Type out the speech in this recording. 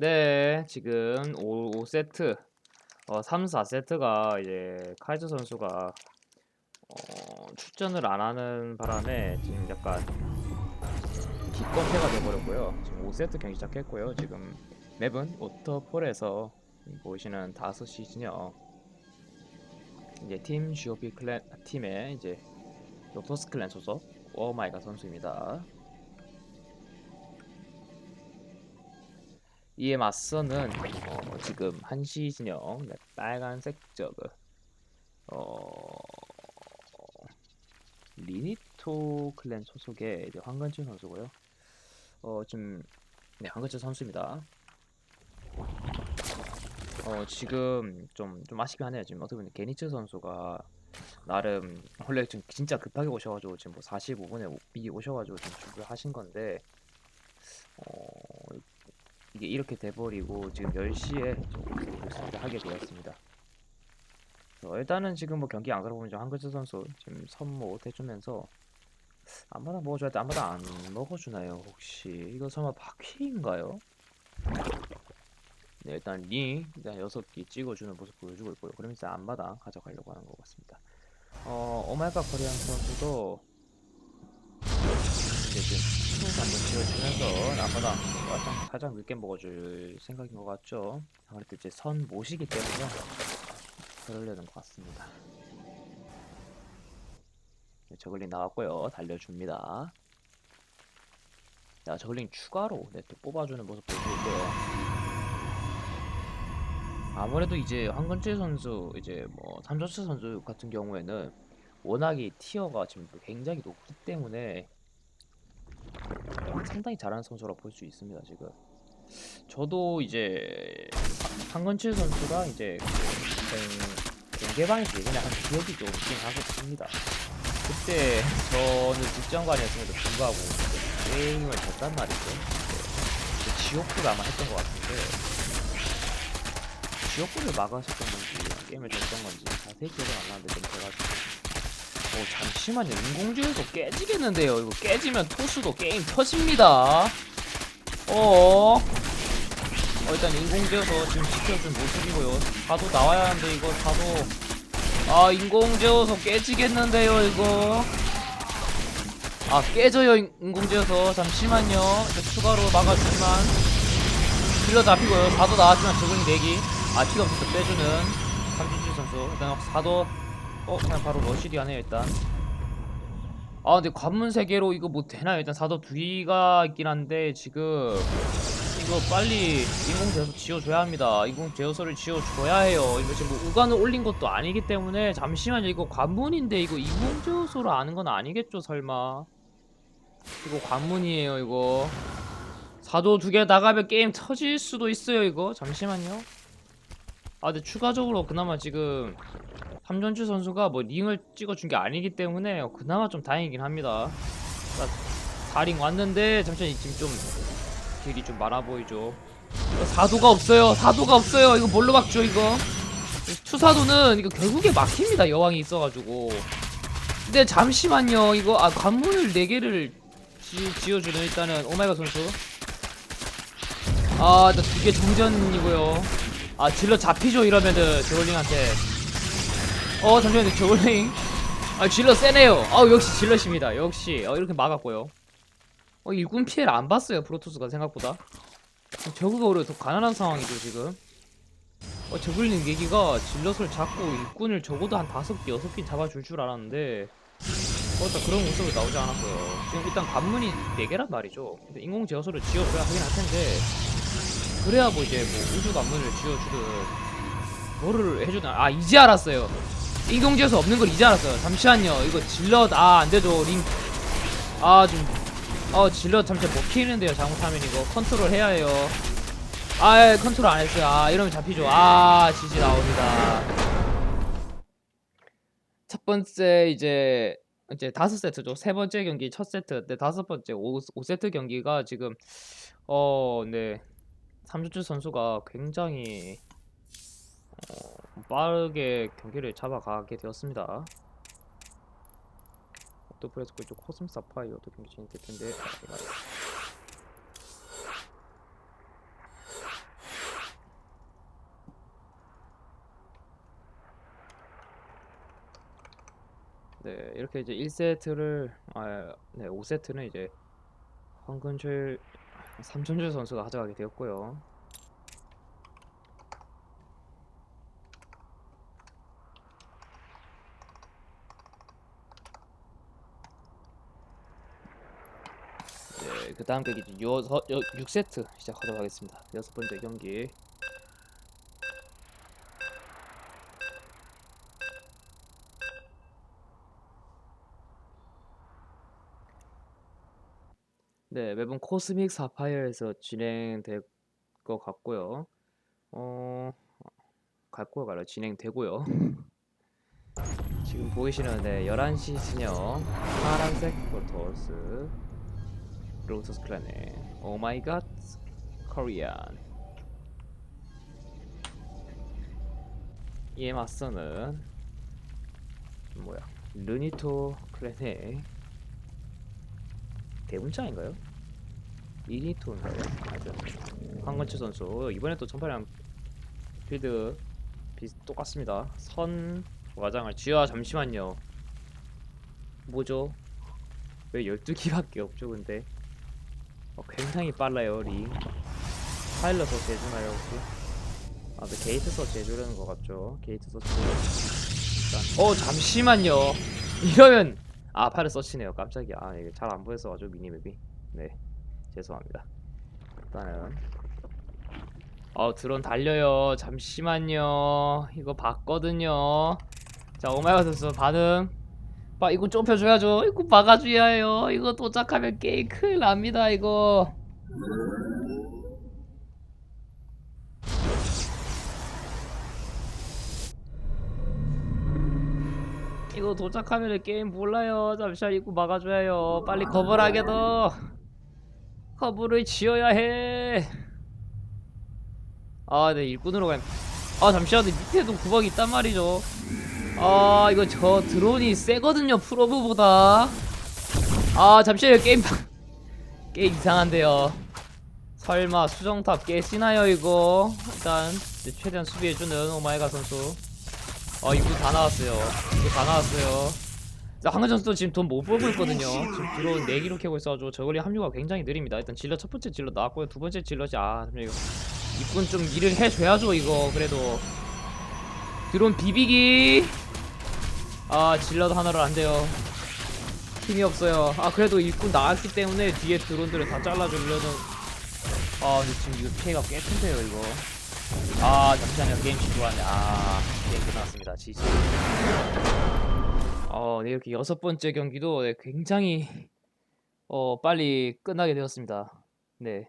네, 지금 5, 5세트, 어, 3, 4세트가 이제 카이저 선수가 어, 출전을 안 하는 바람에 지금 약간 기권패가 돼버렸고요. 지금 5세트 경기 시작했고요. 지금 맵은 오터폴에서 보시는 다섯 시즌이요. 이제 팀 GOP 클랜 팀의 이제 록토스 클랜 소속 오마이갓 선수입니다. 이에 맞서는 어, 지금 한시 진영 네, 빨간색 저그 어 리니토 클랜 소속의 이제 황건진 선수고요. 어 지금 네 황건진 선수입니다. 어 지금 좀 좀 아쉽긴 하네요. 지금 어떻게 보면 게니츠 선수가 나름 원래 좀 진짜 급하게 오셔가지고 지금 뭐 45분에 미리 오셔가지고 지금 준비를 하신 건데 어 이게 이렇게 돼버리고 지금 10시에 좀 하게 되었습니다. 어, 일단은 지금 뭐 경기 안 걸어보면 한글자 선수 지금 선못 해주면서 안마다 먹어줘야 돼 안마다 안 먹어주나요 혹시 이거 설마 바퀴인가요? 네 일단 리 일단 여섯 개 찍어주는 모습 보여주고 있고요 그러면서 안마다 가져가려고 하는 것 같습니다 어 오마이갓 코리안 선수도 이제 지금 스무스 한번 지어주면서 안마다 살짝, 살짝 늦게 먹어줄 생각인 것 같죠 아무래도 이제 선 모시기 때문에 그러려는 것 같습니다. 네, 저글링 나왔고요. 달려줍니다. 자, 저글링 추가로 네, 또 뽑아주는 모습 보여주고 있고요. 아무래도 이제 황건재 선수, 이제 뭐 삼조스 선수 같은 경우에는 워낙에 티어가 지금 굉장히 높기 때문에 상당히 잘하는 선수라 볼수 있습니다. 지금 저도 이제 황건칠 선수가 이제 공개방에서 예전에 한 기억이 좀 있긴 하겠습니다. 그때 저는 직전관이었음에도 불구하고 게임을 졌단 말이죠. 네. 지옥불을 아마 했던 것 같은데 지옥불을 막았었던 건지 게임을 졌던 건지 자세히 기억은 안 나는데 좀 돼가지고 어 잠시만요. 인공지능도 깨지겠는데요. 이거 깨지면 토스도 게임 터집니다. 어. 어, 일단 인공제어서 지금 지켜준 모습이고요. 사도 나와야 하는데 이거 사도. 아 인공제어서 깨지겠는데요 이거. 아 깨져요 인- 인공제어서. 잠시만요. 추가로 막아주지만. 딜러 잡히고요. 사도 나왔지만 적응이 내기. 아 티가 없어서 빼주는. 삼진주 선수. 일단 사도 어 그냥 바로 러시디 하네요 일단 아 근데 관문 세계로 이거 뭐 되나요 일단 사도 두 개가 있긴 한데 지금 이거 빨리 인공 제어소 지어줘야 합니다. 인공 제어소를 지어줘야 해요. 이거 지금 뭐 우간을 올린 것도 아니기 때문에 잠시만요. 이거 관문인데 이거 인공 제어소를 아는 건 아니겠죠, 설마? 이거 관문이에요, 이거. 사도 두 개 나가면 게임 터질 수도 있어요, 이거. 잠시만요. 아, 근데 추가적으로 그나마 지금 삼전주 선수가 뭐 링을 찍어준 게 아니기 때문에 그나마 좀 다행이긴 합니다. 4링 왔는데 잠시만 지금 좀 딜이 좀 많아 보이죠. 사도가 없어요. 사도가 없어요. 이거 뭘로 막죠 이거? 투사도는 이거 결국에 막힙니다. 여왕이 있어가지고. 근데 잠시만요. 이거 아 관문을 4 개를 지, 어주는 일단은 오마이갓 선수. 아, 나두개 정전이고요. 아 질러 잡히죠 이러면은 저울링한테. 어 잠시만요 저울링. 아 질러 세네요. 아 역시 질러십니다. 역시 어, 이렇게 막았고요. 어, 일군 피해를 안 봤어요, 프로토스가 생각보다. 저그가 오히려 더 가난한 상황이죠, 지금. 어, 저글링 얘기가 질럿을 잡고 일꾼을 적어도 한 다섯 개, 여섯 개 잡아줄 줄 알았는데, 어, 일단 그런 모습이 나오지 않았고요. 지금 일단 관문이 네 개란 말이죠. 인공 제어소를 지어줘야 하긴 할 텐데, 그래야 뭐 이제 뭐 우주 관문을 지어주든, 뭐를 해주든, 아, 이제 알았어요. 인공 제어소 없는 걸 이제 알았어요. 잠시만요. 이거 질럿, 아, 안 되죠. 링, 아, 좀어 질러 잠시 먹히는데요. 잘못하면 이거 컨트롤 해야 해요. 아 예, 컨트롤 안 했어요. 아 이러면 잡히죠. 아 지지 나옵니다. 첫 번째 이제 이제 다섯 세트죠. 세 번째 경기 첫 세트 네 다섯 번째 오, 오 세트 경기가 지금 어 네 삼주주 선수가 굉장히 어, 빠르게 경기를 잡아가게 되었습니다. 오토프레스코 이쪽 코스 사파이어도 경기 진행될 텐데 네 이렇게 이제 1세트를 아, 네 5세트는 이제 황근철 삼천주 선수가 가져가게 되었고요. 네, 그 다음 경기 이제 여섯, 여, 6세트 시작하도록 하겠습니다. 여섯 번째 경기. 네, 매번 코스믹 사파이어에서 진행될 것 같고요. 어, 갈고요, 가요 진행되고요. 지금 보이시는 네, 11시 진영 파란색 포토스 로터스 클랜의 오마이갓 코리안 이에 맞서는 뭐야 르니토 클랜의 대문장인가요? 이니토인가요? 하여튼 황건철 선수 이번에 또 전파랑 필드 비슷 똑같습니다 선 와장을 쥐어 잠시만요 뭐죠? 왜 12기밖에 없죠 근데 어, 굉장히 빨라요 링 파일럿 서치 해주나요 혹시? 아, 네, 게이트 서치 해주려는 것 같죠 게이트 서치 일단 어 잠시만요 이러면 아 파일럿 서치네요. 깜짝이야. 아 이게 잘 안 보였어가지고 미니맵이. 네. 죄송합니다. 일단은. 어 드론 달려요. 잠시만요. 이거 봤거든요. 자 오마이갓 선수 반응. 봐 이거 좁혀줘야죠. 이거 막아줘야 해요. 이거 도착하면 게임 큰일 납니다 이거 이거 도착하면 게임 몰라요 잠시만 이거 막아줘야 해요 빨리 커버를 하게 더 커브를 지어야 해. 아, 네, 일꾼으로 가. 아, 잠시만, 밑에도 구멍이 있단 말이죠. 아, 이거 저 드론이 세거든요, 프로브보다. 아, 잠시만요, 게임. 게임 이상한데요. 설마 수정탑 깨시나요, 이거? 일단, 최대한 수비해주는 오마이갓 선수. 아, 이거 다 나왔어요. 이거 다 나왔어요. 자, 황금 선수도 지금 돈 못 벌고 있거든요. 지금 들어온 4기로 캐고 있어가지고 저걸리 합류가 굉장히 느립니다. 일단 질러 첫 번째 질러 나왔고요. 두 번째 질러지 아, 잠시만 이거 입군 좀 일을 해줘야죠 이거 그래도 드론 비비기 아 질러도 하나로 안 돼요. 힘이 없어요. 아 그래도 일꾼 나왔기 때문에 뒤에 드론들을 다 잘라주려는 아 근데 지금 이거 피해가 꽤 큰데요 이거. 아 잠시만요 게임 중요하네. 아 게임 끝났습니다. 지지. 어, 네, 이렇게 여섯 번째 경기도 네, 굉장히 어, 빨리 끝나게 되었습니다. 네.